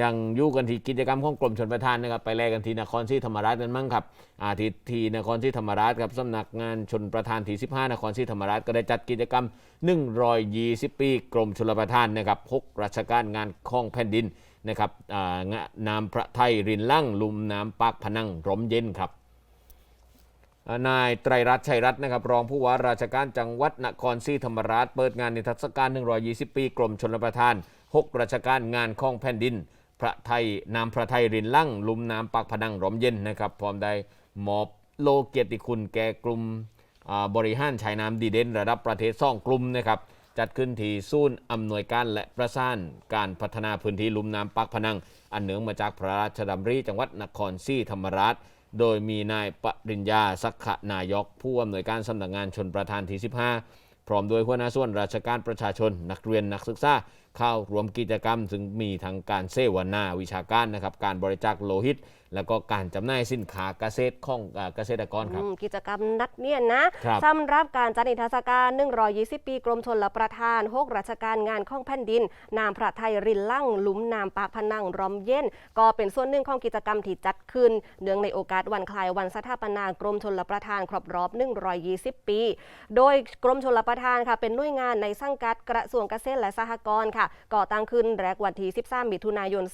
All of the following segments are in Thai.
ยังยู่กันที่กิจกรรมของกรมชนประทานนะครับไปแลกกันที่นครศรีธรรมราชกันมั่งครับอาทิตย์ที่นครศรีธรรมราชครับสำนักงานชนประทานที่ 15 นครศรีธรรมราชก็ได้จัดกิจกรรม 120 ปีกรมชลประทานนะครับหกราชการงานของแผ่นดินนะครับงะน้ำพระไทยรินลั่งลุมน้ำปากพนังร่มเย็นครับนายไตรรัตน์ชัยรัตน์นะครับรองผู้ว่าราชการจังหวัดนครศรีธรรมราช เปิดงานในทศการ 120 ปี กรมชลประทาน 6 ราชการงานของแผ่นดิน พระไทยนามพระไทยรินลั่งลุมน้ำปากพนังร่มเย็นนะครับพร้อมได้มอบโลเกียรติคุณแก่กลุ่มบริหารชายน้ำดีเด่นระดับประเทศซ่องกลุ่มนะครับจัดขึ้นที่ศูนย์อำนวยการและประสานการพัฒนาพื้นที่ลุมน้ำปากพนัง อันเนื่องมาจากพระราชดำริจังหวัดนครศรีธรรมราช โดยมีนายปริญญาสักขนายกผู้อำนวยการสำนักงานชนประธานที่ 15 พร้อมโดยหัวหน้าส่วนราชการประชาชน นักเรียนนักศึกษาเข้ารวมกิจกรรม ซึ่งมีทั้งการเสวนาวิชาการนะครับการบริจาคโลหิต แล้วก็การจำหน่ายสินค้าเกษตรของอ่าเกษตรกรครับอืมกิจกรรมนัดเนี่ยนะครับสำหรับการจัดนิทรรศการ 120 ปีกรมชลประทาน6ราชการงานข้องแผ่นดิน นามพระไทยรินลั่งหลุมนามปากพนังรอมเย็น ก็เป็นส่วนหนึ่งของกิจกรรมที่จัดขึ้น เนื่องในโอกาสวันคล้ายวันสถาปนากรมชลประทานครบรอบ 120 ปี โดยกรมชลประทานค่ะเป็นหน่วยงานในสังกัดกระทรวงเกษตรและสหกรณ์ค่ะก่อตั้งขึ้นแรกวันที่ 13 มิถุนายน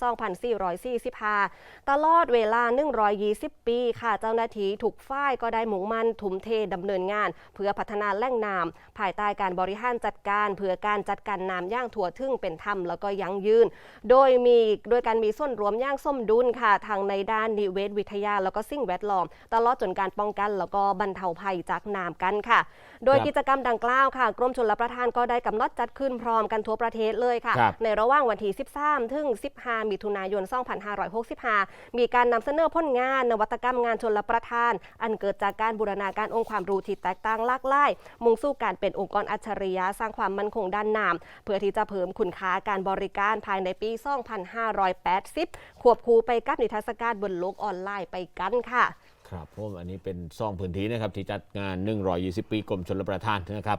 2445 ตลอดเวลา120ปี ค่ะเจ้าหน้าที่ถูกฝ่ายก็ได้มุ่งมั่นถุมเทดำเนินงาน เพื่อพัฒนาแหล่งน้ำภายใต้การบริหารจัดการเพื่อการจัดการน้ำอย่างถั่วถึงเป็นธรรมแล้วก็ยั่งยืน โดยมีโดยการมีส่วนรวมอย่างสมดุลค่ะทางในด้านนิเวศวิทยาแล้วก็สิ่งแวดล้อม ตลอดจนการป้องกัน แล้วก็บรรเทาภัยจากน้ำกันค่ะ โดยครับกิจกรรมดังกล่าวค่ะ กรมชลประทานก็ได้กำหนดจัดขึ้นพร้อมกันทั่วประเทศเลยค่ะครับในระหว่างวันที่ 13 ถึง 15 มิถุนายน 2565 มีการนำเสนอผลงาน นวัตกรรมงานชนลประทาน อันเกิดจากการบูรณาการองค์ความรู้ที่แตกต่างหลากหลาย มุ่งสู่การเป็นองค์กรอัจฉริยะสร้างความมั่นคงด้านน้ำเพื่อที่จะเพิ่มคุณค่าการบริการภายในปี 2580 ควบคู่ไปกับนิทรรศการบนโลกออนไลน์ไปกันค่ะครับผมอันนี้เป็นซ่องพื้นที่นะครับที่จัดงาน 120 ปีกรมชลประทานนะครับ